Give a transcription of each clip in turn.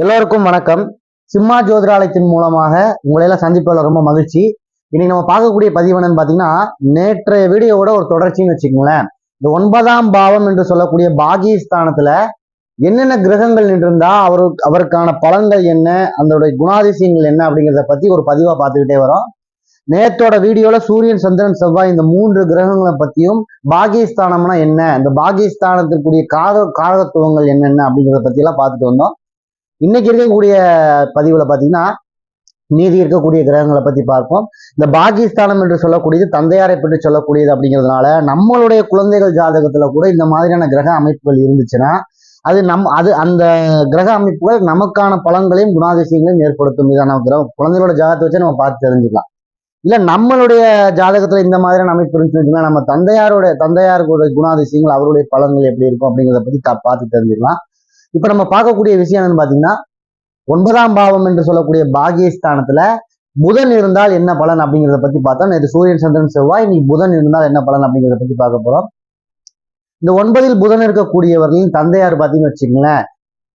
எல்லோருக்கும் வணக்கம். சிம்மா ஜோதிராலயத்தின் மூலமாக உங்களையெல்லாம் சந்திப்பதில் ரொம்ப மகிழ்ச்சி. இன்னைக்கு நம்ம பார்க்கக்கூடிய பதிவு என்னன்னு பார்த்தீங்கன்னா நேற்றைய வீடியோவோட ஒரு தொடர்ச்சின்னு வச்சுக்கோங்களேன். இந்த ஒன்பதாம் பாவம் என்று சொல்லக்கூடிய பாகிஸ்தானத்துல என்னென்ன கிரகங்கள் நின்றிருந்தா அவரு அவருக்கான பலன்கள் என்ன அதோடைய குணாதிசயங்கள் என்ன அப்படிங்கிறத பத்தி ஒரு பதிவா பார்த்துக்கிட்டே வரோம். நேற்றோட வீடியோல சூரியன் சந்திரன் செவ்வாய் இந்த மூன்று கிரகங்களை பத்தியும் பாகிஸ்தானம்னா என்ன இந்த பாகிஸ்தானத்திற்குரிய கார காரகத்துவங்கள் என்னென்ன அப்படிங்கிறத பத்தி எல்லாம் பார்த்துட்டு வந்தோம். இன்னைக்கு இருக்கக்கூடிய பதிவுல பாத்தீங்கன்னா நீதி இருக்கக்கூடிய கிரகங்களை பத்தி பார்ப்போம். இந்த பாகிஸ்தானம் என்று சொல்லக்கூடியது தந்தையாரை பற்றி சொல்லக்கூடியது அப்படிங்கிறதுனால நம்மளுடைய குழந்தைகள் ஜாதகத்துல கூட இந்த மாதிரியான கிரக அமைப்புகள் இருந்துச்சுன்னா அது நம் அது அந்த கிரக அமைப்புகள் நமக்கான பலன்களையும் குணாதிசயங்களையும் ஏற்படுத்தும் இதான கிரகம். குழந்தைகளோட ஜாதகத்தை வச்சு நம்ம பார்த்து தெரிஞ்சுக்கலாம். இல்ல நம்மளுடைய ஜாதகத்துல இந்த மாதிரியான அமைப்பு இருந்துச்சுன்னா நம்ம தந்தையாருடைய தந்தையாருடைய குணாதிசயங்கள் அவருடைய பலன்கள் எப்படி இருக்கும் அப்படிங்கிறத பத்தி பார்த்து தெரிஞ்சுக்கலாம். இப்ப நம்ம பார்க்கக்கூடிய விஷயம் என்னன்னு பாத்தீங்கன்னா ஒன்பதாம் பாவம் என்று சொல்லக்கூடிய பாகியஸ்தானத்துல புதன் இருந்தால் என்ன பலன் அப்படிங்கிறத பத்தி பார்த்தா நேற்று சூரியன் சந்திரன் செவ்வாய் இன்னைக்கு புதன் இருந்தால் என்ன பலன் அப்படிங்கிறத பத்தி பார்க்க போறோம். இந்த ஒன்பதில் புதன் இருக்கக்கூடியவர்களின் தந்தையார் பார்த்தீங்கன்னு வச்சுக்கோங்களேன்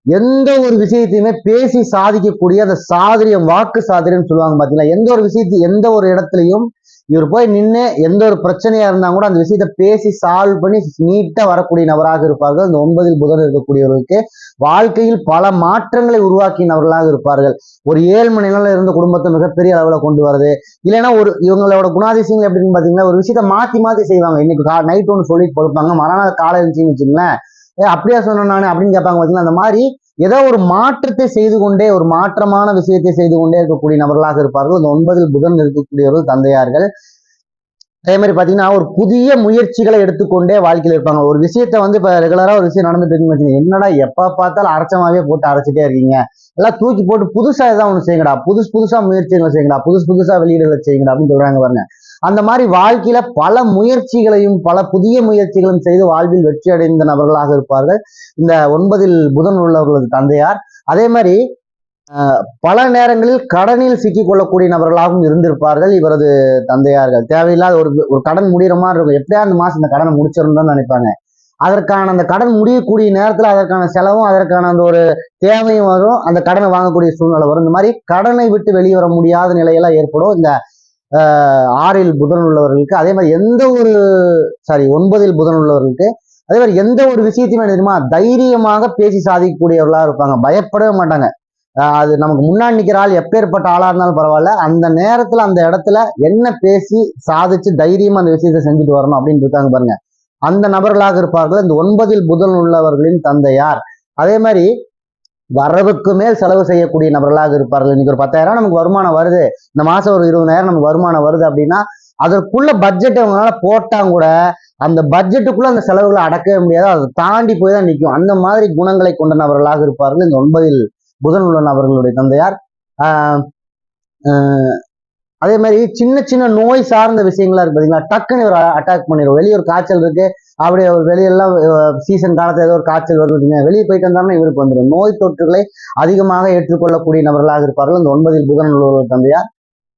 எந்த ஒரு விஷயத்தையுமே பேசி சாதிக்கக்கூடிய அந்த சாதுரியம் வாக்கு சாதுரியம் சொல்லுவாங்க பாத்தீங்களா? எந்த ஒரு விஷயத்தையும் எந்த ஒரு இடத்துலையும் இவர் போய் நின்று எந்த ஒரு பிரச்சனையா இருந்தா கூட அந்த விஷயத்த பேசி சால்வ் பண்ணி நீட்டா வரக்கூடிய நபராக இருப்பார்கள். இந்த ஒன்பதில் புதன் இருக்கக்கூடியவர்களுக்கு வாழ்க்கையில் பல மாற்றங்களை உருவாக்கிய நபர்களாக இருப்பார்கள். ஒரு ஏழு மணி நேரம் இருந்த குடும்பத்தை மிகப்பெரிய அளவுல கொண்டு வரது இல்லைன்னா ஒரு இவங்களோட குணாதிசயங்கள் எப்படின்னு பாத்தீங்கன்னா ஒரு விஷயத்த மாத்தி மாத்தி செய்வாங்க. இன்னைக்கு நைட் ஒன்று சொல்லிட்டு கொடுப்பாங்க மறுநாள் காலை இருந்துச்சுன்னு வச்சுங்களேன் ஏ அப்படியா சொன்னேன் நான் அப்படின்னு கேட்பாங்க பாத்தீங்கன்னா அந்த மாதிரி ஏதோ ஒரு மாற்றத்தை செய்து கொண்டே ஒரு மாற்றமான விஷயத்தை செய்து கொண்டே இருக்கக்கூடிய நபர்களாக இருப்பார்கள். இந்த ஒன்பதில் புதன் இருக்கக்கூடியவர்கள் தந்தையார்கள். அதே மாதிரி பாத்தீங்கன்னா ஒரு புதிய முயற்சிகளை எடுத்துக்கொண்டே வாழ்க்கையில் இருப்பாங்க. ஒரு விஷயத்த வந்து இப்ப ரெகுலரா ஒரு விஷயம் நடந்துட்டு இருக்குன்னு என்னடா எப்ப பார்த்தாலும் அரைச்சமாவே போட்டு அரைச்சிட்டே இருக்கீங்க. எல்லாம் தூக்கி போட்டு புதுசா ஏதாவது ஒன்று செய்யுங்கடா புதுசு புதுசா முயற்சிகளை செய்யுங்கடா புதுசு புதுசா வெளியீடுகளை செய்யுங்கடா அப்படின்னு சொல்றாங்க பாருங்க. அந்த மாதிரி வாழ்க்கையில பல முயற்சிகளையும் பல புதிய முயற்சிகளும் செய்து வாழ்வில் வெற்றி அடைந்த நபர்களாக இருப்பார்கள். இந்த ஒன்பதில் புதன் உள்ளவர்களது தந்தையார். அதே மாதிரி பல நேரங்களில் கடனில் சிக்கிக் கொள்ளக்கூடிய நபர்களாகவும் இருந்திருப்பார்கள் இவரது தந்தையார்கள். தேவையில்லாத ஒரு ஒரு கடன் முடிகிற மாதிரி இருக்கும். எப்படியா அந்த மாசம் இந்த கடனை முடிச்சிடணும்னு நினைப்பாங்க. அதற்கான அந்த கடன் முடியக்கூடிய நேரத்துல அதற்கான செலவும் அதற்கான அந்த ஒரு தேவையும் வரும். அந்த கடனை வாங்கக்கூடிய சூழ்நிலை வரும். இந்த மாதிரி கடனை விட்டு வெளியே வர முடியாத நிலையெல்லாம் ஏற்படும் இந்த ஆறில் புதன் உள்ளவர்களுக்கு அதே மாதிரி எந்த ஒரு சாரி ஒன்பதில் புதன் உள்ளவர்களுக்கு அதே மாதிரி எந்த ஒரு விஷயத்தையுமே தெரியுமா தைரியமாக பேசி சாதிக்கக்கூடியவர்களா இருப்பாங்க. பயப்படவே மாட்டாங்க. அது நமக்கு முன்னாடி நிற்கிற ஆள் எப்பேற்பட்ட ஆளா இருந்தாலும் பரவாயில்ல. அந்த நேரத்துல அந்த இடத்துல என்ன பேசி சாதிச்சு தைரியமா அந்த விஷயத்தை செஞ்சுட்டு வரணும் அப்படின்னு இருக்காங்க பாருங்க. அந்த நபர்களாக இருப்பார்கள். இந்த ஒன்பதில் புதன் உள்ளவர்களின் தந்தையார். அதே மாதிரி வரவுக்கு மேல் செலவு செய்யக்கூடிய நபர்களாக இருப்பார்கள். இன்னைக்கு ஒரு பத்தாயிரம் நமக்கு வருமானம் வருது. இந்த மாசம் ஒரு இருபதாயிரம் நமக்கு வருமானம் வருது அப்படின்னா அதற்குள்ள பட்ஜெட் அவங்களால போட்டாங்க கூட அந்த பட்ஜெட்டுக்குள்ள அந்த செலவுகளை அடக்கவே முடியாது. அதை தாண்டி போய் தான் நிற்கும். அந்த மாதிரி குணங்களை கொண்ட நபர்களாக இருப்பார்கள் இந்த ஒன்பதில் புதன் உள்ள நபர்களுடைய தந்தையார். ஆஹ் ஆஹ் அதே மாதிரி சின்ன சின்ன நோய் சார்ந்த விஷயங்களா இருக்கு பாத்தீங்களா? டக்குன்னு ஒரு அட்டாக் பண்ணிடும் வெளியே ஒரு காய்ச்சல் இருக்கு. அப்படியே ஒரு வெளியெல்லாம் சீசன் காலத்துல ஏதோ ஒரு காய்ச்சல் வருது வெளியே போயிட்டு வந்தாங்கன்னா இவருக்கு வந்துடும். நோய் தொற்றுகளை அதிகமாக ஏற்றுக்கொள்ளக்கூடிய நபர்களாக இருப்பார்கள். இந்த ஒன்பதில் புதன் ஒரு தந்தையார்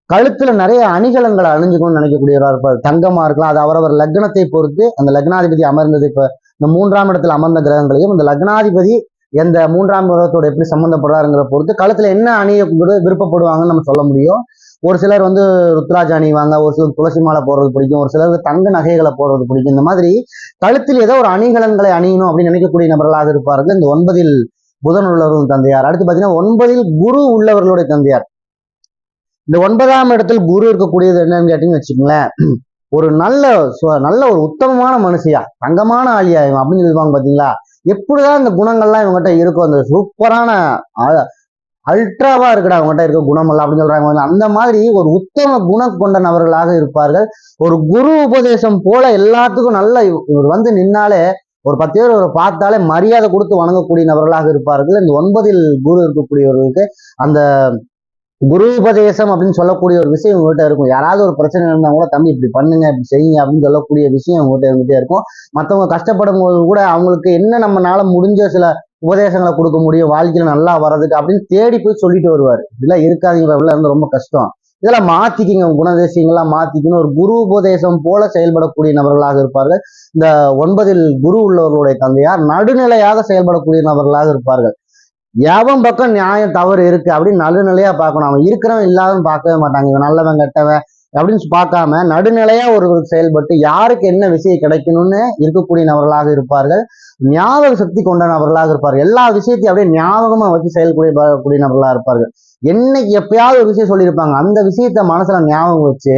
கழுத்துல நிறைய அணிகலன்களை அணிஞ்சுக்கணும்னு நினைக்கக்கூடியவராக இருப்பார். தங்கமா இருக்கலாம். அது அவரவர் லக்னத்தை பொறுத்து அந்த லக்னாதிபதி அமர்ந்தது. இப்ப இந்த மூன்றாம் இடத்துல அமர்ந்த கிரகங்களையும் இந்த லக்னாதிபதி எந்த மூன்றாம் கிரகத்தோட எப்படி சம்மந்தப்படுறாருங்கிற பொறுத்து கழுத்துல என்ன அணிய விருப்பப்படுவாங்கன்னு நம்ம சொல்ல முடியும். ஒரு சிலர் வந்து ருத்ராஜ் அணிவாங்க ஒரு சிலர் துளசி மாலை போடுறது பிடிக்கும் ஒரு சிலருக்கு தங்க நகைகளை போடுறது பிடிக்கும். இந்த மாதிரி கழுத்தில் ஏதோ ஒரு அணிகலன்களை அணியணும் அப்படின்னு நினைக்கக்கூடிய நபர்களாக இருப்பார்கள். இந்த ஒன்பதில் புதன் உள்ளவர்கள் தந்தையார். அடுத்து பாத்தீங்கன்னா ஒன்பதில் குரு உள்ளவர்களுடைய தந்தையார். இந்த ஒன்பதாம் இடத்தில் குரு இருக்கக்கூடியது என்னன்னு கேட்டீங்கன்னு வச்சுக்கோங்களேன் ஒரு நல்ல நல்ல ஒரு உத்தமமான மனுஷியா தங்கமான ஆளியா இவன் அப்படின்னு சொல்லுவாங்க பாத்தீங்களா? எப்படிதான் இந்த குணங்கள்லாம் இவங்ககிட்ட இருக்கும் அந்த சூப்பரான அல்ட்ராவா இருக்குடா அவங்ககிட்ட இருக்க குணமெல்லாம் அப்படின்னு சொல்றாங்க. அந்த மாதிரி ஒரு உத்தம குணம் கொண்ட நபர்களாக இருப்பார்கள். ஒரு குரு உபதேசம் போல எல்லாத்துக்கும் நல்ல இவர் வந்து நின்னாலே ஒரு பத்து பேர் இவரை பார்த்தாலே மரியாதை கொடுத்து வணங்கக்கூடிய நபர்களாக இருப்பார்கள். இந்த ஒன்பதில் குரு இருக்கக்கூடியவர்களுக்கு அந்த குரு உபதேசம் அப்படின்னு சொல்லக்கூடிய ஒரு விஷயம் உங்கள்கிட்ட இருக்கும். யாராவது ஒரு பிரச்சனை இருந்தா கூட தம்பி இப்படி பண்ணுங்க இப்படி செய்யுங்க அப்படின்னு சொல்லக்கூடிய விஷயம் உங்கள்கிட்ட இருந்துட்டே இருக்கும். மற்றவங்க கஷ்டப்படும் போது கூட அவங்களுக்கு என்ன நம்மனால முடிஞ்ச சில உபதேசங்களை கொடுக்க முடியும் வாழ்க்கையில நல்லா வர்றதுக்கு அப்படின்னு தேடி போய் சொல்லிட்டு வருவார். இதெல்லாம் இருக்காதீங்க இருந்து ரொம்ப கஷ்டம். இதெல்லாம் மாத்திக்கிங்க குணதேசியங்கள்லாம் மாத்திக்கணும் ஒரு குரு உபதேசம் போல செயல்படக்கூடிய நபர்களாக இருப்பார்கள். இந்த ஒன்பதில் குரு உள்ளவர்களுடைய தந்தையார் நடுநிலையாக செயல்படக்கூடிய நபர்களாக இருப்பார்கள். எவன் பக்கம் நியாயம் தவறு இருக்கு அப்படின்னு நடுநிலையா பார்க்கணும். அவன் இருக்கிறவன் இல்லாதவன் பார்க்கவே மாட்டாங்க இவன் நல்லவன் கெட்டவன் அப்படின்னு பார்க்காம நடுநிலையா ஒரு செயல்பட்டு யாருக்கு என்ன விஷயம் கிடைக்கணும்னு இருக்கக்கூடிய நபர்களாக இருப்பார்கள். ஞாபக சக்தி கொண்ட நபர்களாக இருப்பார்கள். எல்லா விஷயத்தையும் அப்படியே ஞாபகமா வச்சு செயல்புரிய கூடிய நபர்களாக இருப்பார்கள். என்னைக்கு எப்பயாவது ஒரு விஷயம் சொல்லியிருப்பாங்க. அந்த விஷயத்த மனசுல ஞாபகம் வச்சு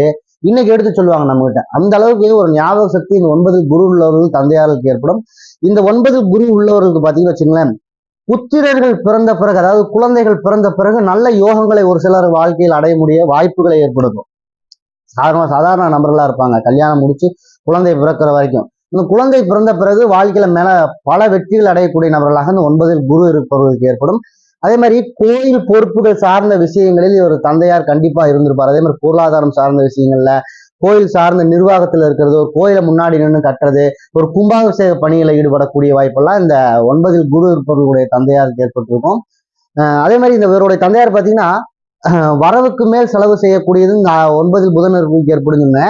இன்னைக்கு எடுத்து சொல்லுவாங்க நம்ம கிட்ட அந்த அளவுக்கு ஒரு ஞாபக சக்தி. இந்த ஒன்பது குரு உள்ளவர்கள் தந்தையாருக்கு ஏற்படும். இந்த ஒன்பது குரு உள்ளவர்களுக்கு பாத்தீங்கன்னா வச்சுங்களேன் புத்திரர்கள் பிறந்த பிறகு அதாவது குழந்தைகள் பிறந்த பிறகு நல்ல யோகங்களை ஒரு சிலர் வாழ்க்கையில் அடைய முடிய வாய்ப்புகளை ஏற்படுத்தும். சாதாரண சாதாரண நபர்களா இருப்பாங்க. கல்யாணம் முடிச்சு குழந்தை பிறக்கிற வரைக்கும். இந்த குழந்தை பிறந்த பிறகு வாழ்க்கையில மேல பல வெற்றிகள் அடையக்கூடிய நபர்களாக இந்த ஒன்பதில் குரு இருப்பவர்களுக்கு ஏற்படும். அதே மாதிரி கோயில் பொறுப்புகள் சார்ந்த விஷயங்களில் ஒரு தந்தையார் கண்டிப்பா இருந்திருப்பார். அதே மாதிரி பொருளாதாரம் சார்ந்த விஷயங்கள்ல கோயில் சார்ந்த நிர்வாகத்துல இருக்கிறது ஒரு கோயிலை முன்னாடி நின்று கட்டுறது ஒரு கும்பாபிஷேக பணிகளை ஈடுபடக்கூடிய வாய்ப்பெல்லாம் இந்த ஒன்பதில் குரு இருப்பவர்களுடைய தந்தையாருக்கு ஏற்பட்டிருக்கும். அதே மாதிரி இந்த இவருடைய தந்தையார் பார்த்தீங்கன்னா வரவுக்கு மேல் செலவு செய்யக்கூடியது இந்த ஒன்பதில் புதன் இருக்கும் ஏற்படுதுன்னு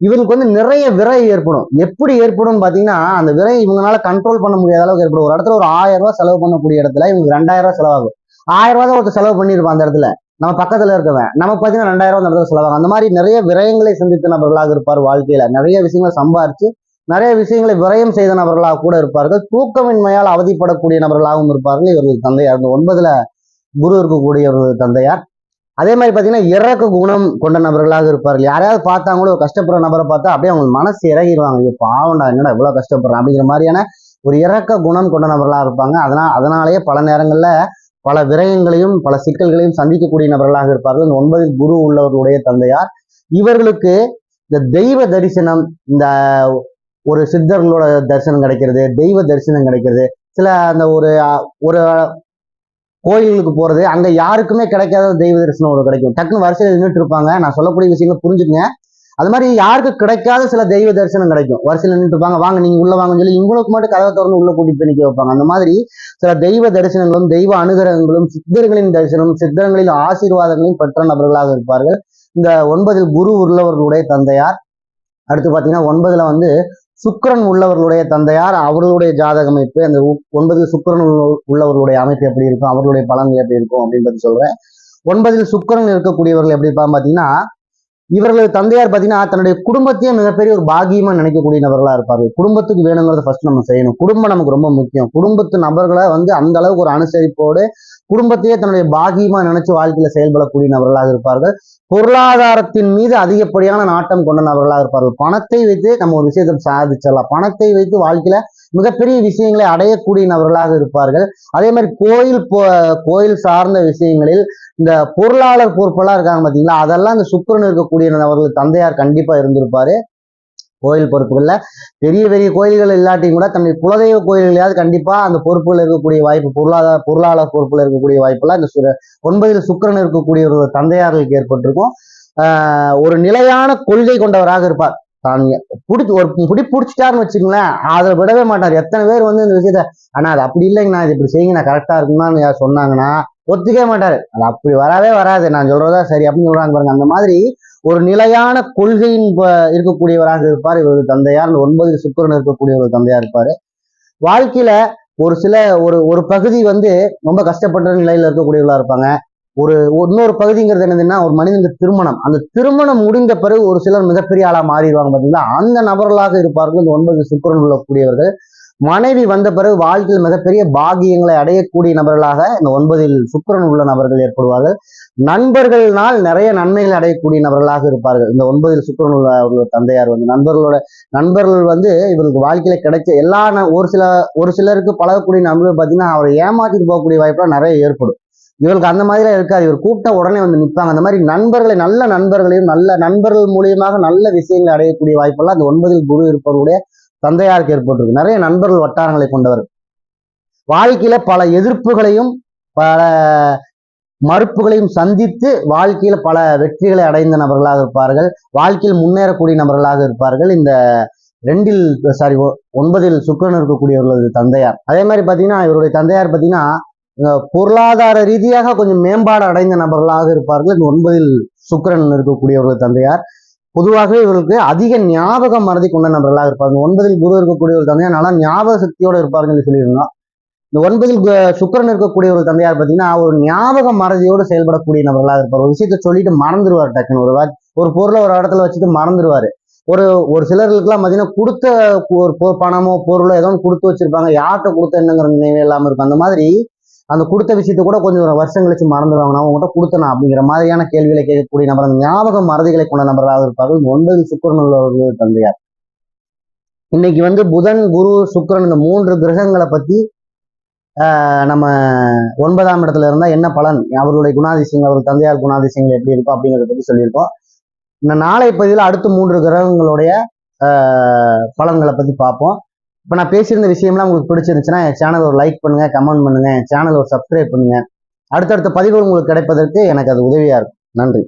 இவனுக்கு வந்து நிறைய விரை ஏற்படும். எப்படி ஏற்படும் பாத்தீங்கன்னா அந்த விரை இவங்களால கண்ட்ரோல் பண்ண முடியாத அளவுக்கு ஏற்படும். ஒரு இடத்துல ஒரு ஆயிரம் ரூபாய் செலவு பண்ணக்கூடிய இடத்துல இவங்க ரெண்டாயிரம் ரூபாய் செலவாகும். ஆயிரம் ரூபாய் தான் ஒருத்தர் செலவு பண்ணியிருப்பான் அந்த இடத்துல. நம்ம பக்கத்துல இருக்கவன். நம்ம பார்த்தீங்கன்னா ரெண்டாயிரம் ரூபாய் அந்த இடத்துல அந்த மாதிரி நிறைய விரயங்களை சந்தித்த நபர்களாக இருப்பார் வாழ்க்கையில. நிறைய விஷயங்களை சம்பாரிச்சு நிறைய விஷயங்களை விரயம் செய்த நபர்களாக கூட இருப்பார்கள். தூக்கமின்மையால் அவதிப்படக்கூடிய நபர்களாகவும் இருப்பார்கள். இவர்கள் தந்தையார் இந்த ஒன்பதுல குரு இருக்கக்கூடிய ஒரு தந்தையார். அதே மாதிரி பார்த்தீங்கன்னா இறக்க குணம் கொண்ட நபர்களாக இருப்பார்கள். யாரையாவது பார்த்தாங்களோ ஒரு கஷ்டப்படுற நபரை பார்த்தா அப்படியே அவங்க மனசு இறங்கிடுவாங்க ஐயோ பாவண்டா என்னடா இவ்வளோ கஷ்டப்படுறான் அப்படிங்கிற மாதிரியான ஒரு இறக்க குணம் கொண்ட நபர்களாக இருப்பாங்க. அதனால் அதனாலேயே பல நேரங்களில் பல விரயங்களையும் பல சிக்கல்களையும் சந்திக்கக்கூடிய நபர்களாக இருப்பார்கள். இந்த ஒன்பதில் குரு உள்ளவர்களுடைய தந்தையார். இவர்களுக்கு இந்த தெய்வ தரிசனம் இந்த ஒரு சித்தர்களோட தரிசனம் கிடைக்கிறது தெய்வ தரிசனம் கிடைக்கிறது. சில அந்த ஒரு ஒரு கோயிலுக்கு போறது அங்க யாருக்குமே கிடைக்காத தெய்வ தரிசனம் ஒரு கிடைக்கும். டக்குன்னு வரிசையில் நின்றுட்டு இருப்பாங்க. நான் சொல்லக்கூடிய விஷயங்களை புரிஞ்சுக்கங்க. அது மாதிரி யாருக்கு கிடைக்காத சில தெய்வ தரிசனம் கிடைக்கும். வரிசையில் நின்றுட்டுப்பாங்க வாங்க நீங்க உள்ள வாங்கன்னு சொல்லி இவங்களுக்கு மட்டும் கதவை திறந்து உள்ள கூட்டிட்டு போய் நிக்க வைப்பாங்க. அந்த மாதிரி சில தெய்வ தரிசனங்களும் தெய்வ அனுகிரகங்களும் சித்தர்களின் தரிசனம் சித்தர்களின் ஆசீர்வாதங்களையும் பெற்ற நபர்களாக இருப்பார்கள். இந்த ஒன்பதில் குரு உள்ளவர்களுடைய தந்தையார். அடுத்து பாத்தீங்கன்னா ஒன்பதுல வந்து சுக்கிரன் உள்ளவர்களுடைய தந்தையார். அவர்களுடைய ஜாதக அமைப்பு அந்த ஒன்பது சுக்கிரன் உள்ளவர்களுடைய அமைப்பு எப்படி இருக்கும்? அவர்களுடைய பலன்கள் எப்படி இருக்கும்? அப்படின்றது சொல்றேன். ஒன்பதில் சுக்கிரன் இருக்கக்கூடியவர்கள் எப்படி இருப்பாங்க பாத்தீங்கன்னா இவர்களது தந்தையார் பார்த்தீங்கன்னா தன்னுடைய குடும்பத்தையே மிகப்பெரிய ஒரு பாகியமா நினைக்கக்கூடிய நபர்களா இருப்பார். குடும்பத்துக்கு வேணுங்கிறத ஃபர்ஸ்ட் நம்ம செய்யணும். குடும்பம் நமக்கு ரொம்ப முக்கியம். குடும்பத்து நபர்களை வந்து அந்த அளவுக்கு ஒரு அனுசரிப்போடு குடும்பத்தையே தன்னுடைய பாகியமா நினைச்சு வாழ்க்கையில செயல்படக்கூடிய நபர்களாக இருப்பார்கள். பொருளாதாரத்தின் மீது அதிகப்படியான நாட்டம் கொண்ட நபர்களாக இருப்பார்கள். பணத்தை வைத்து நம்ம ஒரு விஷயத்தை சாதிச்சிடலாம். பணத்தை வைத்து வாழ்க்கையில மிகப்பெரிய விஷயங்களை அடையக்கூடிய நபர்களாக இருப்பார்கள். அதே மாதிரி கோயில் கோயில் சார்ந்த விஷயங்களில் இந்த பொருளாளர் பொறுப்பெல்லாம் இருக்காங்க பார்த்தீங்களா அதெல்லாம் இந்த சுக்கிரன் இருக்கக்கூடிய நபர்கள் தந்தையார் கண்டிப்பா இருந்திருப்பாரு. கோயில் பொறுப்புகளில் பெரிய பெரிய கோயில்கள் இல்லாட்டியும் கூட தன்னுடைய குலதெய்வ கோயில்களையாவது கண்டிப்பாக அந்த பொறுப்புகள் இருக்கக்கூடிய வாய்ப்பு பொருளாதார பொருளாளர் பொறுப்பில் இருக்கக்கூடிய வாய்ப்பெல்லாம் இந்த சு- ஒன்பதில் சுக்கிரன் இருக்கக்கூடிய ஒரு தந்தையார்களுக்கு ஏற்பட்டிருக்கும். ஒரு நிலையான கொள்கை கொண்டவராக இருப்பார். தான் பிடிச்சி ஒரு பிடி பிடிச்சிட்டாருன்னு வச்சுங்களேன் அதை விடவே மாட்டார். எத்தனை பேர் வந்து இந்த விஷயத்த ஆனால் அது அப்படி இல்லைங்கண்ணா இது இப்படி செய்யுங்க நான் கரெக்டாக இருக்குமான்னு யார் சொன்னாங்கன்னா ஒத்துக்கவே மாட்டார். அது அப்படி வரவே வராது. நான் சொல்றதா சரி அப்படின்னு சொல்றாங்க பாருங்க. அந்த மாதிரி ஒரு நிலையான கொள்கையின் இருக்கக்கூடியவராக இருப்பார். இவர் தந்தையார் ஒன்பது சுக்கரன் இருக்கக்கூடிய ஒரு தந்தையா இருப்பார். வாழ்க்கையில ஒரு சில ஒரு ஒரு பகுதி வந்து ரொம்ப கஷ்டப்பட்ட நிலையில இருக்கக்கூடியவர்களா இருப்பாங்க. ஒரு இன்னொரு பகுதிங்கிறது என்னதுன்னா ஒரு மனிதனுக்கு திருமணம். அந்த திருமணம் முடிந்த பிறகு ஒரு சிலர் மிகப்பெரிய ஆளா மாறிடுவாங்க பாத்தீங்களா? அந்த நபர்களாக இருப்பார்கள். இந்த ஒன்பது சுக்கிரன் உள்ளக்கூடியவர்கள். மனைவி வந்த பிறகு வாழ்க்கையில் மிகப்பெரிய பாகியங்களை அடையக்கூடிய நபர்களாக இந்த ஒன்பதில் சுக்கிரன் உள்ள நபர்கள் ஏற்படுவார்கள். நண்பர்கள்னால் நிறைய நன்மைகள் அடையக்கூடிய நபர்களாக இருப்பார்கள். இந்த ஒன்பதில் சுக்கரன் உள்ள தந்தையார் வந்து நண்பர்களோட நண்பர்கள் வந்து இவருக்கு வாழ்க்கையில கிடைச்ச எல்லா ந- ஒரு சில ஒரு சிலருக்கு பழகக்கூடிய நண்பர்கள் பார்த்தீங்கன்னா அவரை ஏமாற்றிட்டு போகக்கூடிய வாய்ப்புலாம் நிறைய ஏற்படும். இவருக்கு அந்த மாதிரிலாம் இருக்காது. இவர் கூப்பிட்ட உடனே வந்து நிற்பாங்க அந்த மாதிரி நண்பர்களை நல்ல நண்பர்களையும் நல்ல நண்பர்கள் மூலியமாக நல்ல விஷயங்களை அடையக்கூடிய வாய்ப்பெல்லாம் அந்த ஒன்பதில் குரு இருப்பவருடைய தந்தையாருக்கு ஏற்பட்டிருக்கு. நிறைய நண்பர்கள் வட்டாரங்களை கொண்டவர். வாழ்க்கையில பல எதிர்ப்புகளையும் பல மறுப்புகளையும் சந்தித்து வாழ்க்கையில பல வெற்றிகளை அடைந்த நபர்களாக இருப்பார்கள். வாழ்க்கையில் முன்னேறக்கூடிய நபர்களாக இருப்பார்கள். இந்த ரெண்டில் சாரி ஒன்பதில் சுக்கரன் இருக்கக்கூடியவர்களது தந்தையார். அதே மாதிரி பாத்தீங்கன்னா இவருடைய தந்தையார் பாத்தீங்கன்னா பொருளாதார ரீதியாக கொஞ்சம் மேம்பாடு அடைந்த நபர்களாக இருப்பார்கள். இந்த ஒன்பதில் சுக்கரன் இருக்கக்கூடியவர்கள் தந்தையார். பொதுவாகவே இவர்களுக்கு அதிக ஞாபக மறதி கொண்ட நபர்களாக இருப்பாங்க ஒன்பதில் குரு இருக்கக்கூடிய ஒரு தந்தையார் நல்லா ஞாபக சக்தியோடு இருப்பாருன்னு சொல்லியிருந்தோம். இந்த ஒன்பதில் சுக்கரன் சுக்கிரன் இருக்கக்கூடிய ஒரு தந்தையார் பார்த்தீங்கன்னா ஒரு ஞாபக மறதியோடு செயல்படக்கூடிய நபர்களாக இருப்பார். ஒரு விஷயத்த சொல்லிட்டு மறந்துடுவார் டக்குன்னு. ஒரு ஒரு பொருளை ஒரு இடத்துல வச்சுட்டு மறந்துடுவாரு ஒரு ஒரு சிலர்களுக்குலாம் பார்த்தீங்கன்னா கொடுத்த ஒரு பொ- பணமோ பொருளோ ஏதோ ஒன்று கொடுத்து வச்சிருப்பாங்க. யார்கிட்ட கொடுத்த என்னங்கிற நினைவு இல்லாமல் இருக்கும். அந்த மாதிரி அந்த கொடுத்த விஷயத்த கூட கொஞ்சம் ஒரு வருஷம் கழிச்சு மறந்துடுவாங்க. நான் உங்கள்கிட்ட கொடுத்தனா அப்படிங்கிற மாதிரியான கேள்விகளை கேட்கக்கூடிய நபர் அந்த ஞாபக மறதிகளை கொண்ட நபராக இருப்பார்கள். ஒன்பது ஒன்பதில் உள்ளவர்கள் தந்தையார். இன்னைக்கு வந்து புதன் குரு சுக்கிரன் இந்த மூன்று கிரகங்களை பத்தி ஆஹ் நம்ம ஒன்பதாம் இடத்துல இருந்தா என்ன பலன்? அவர்களுடைய குணாதிசயங்கள் அவர் தந்தையார் குணாதிசயங்கள் எப்படி இருக்கும் அப்படிங்கிறத பத்தி சொல்லியிருக்கோம். இந்த நாளை பதிவில் அடுத்த மூன்று கிரகங்களுடைய ஆஹ் பலன்களை பத்தி பார்ப்போம். இப்போ நான் பேசியிருந்த விஷயம்லாம் உங்களுக்கு பிடிச்சிருந்துச்சுன்னா என் சேனல் ஒரு லைக் பண்ணுங்க கமெண்ட் பண்ணுங்க என் சேனல் ஒரு சப்ஸ்கிரைப் பண்ணுங்க. அடுத்தடுத்த பதிவுகள் உங்களுக்கு கிடைப்பதற்கு எனக்கு அது உதவியா இருக்கும். நன்றி.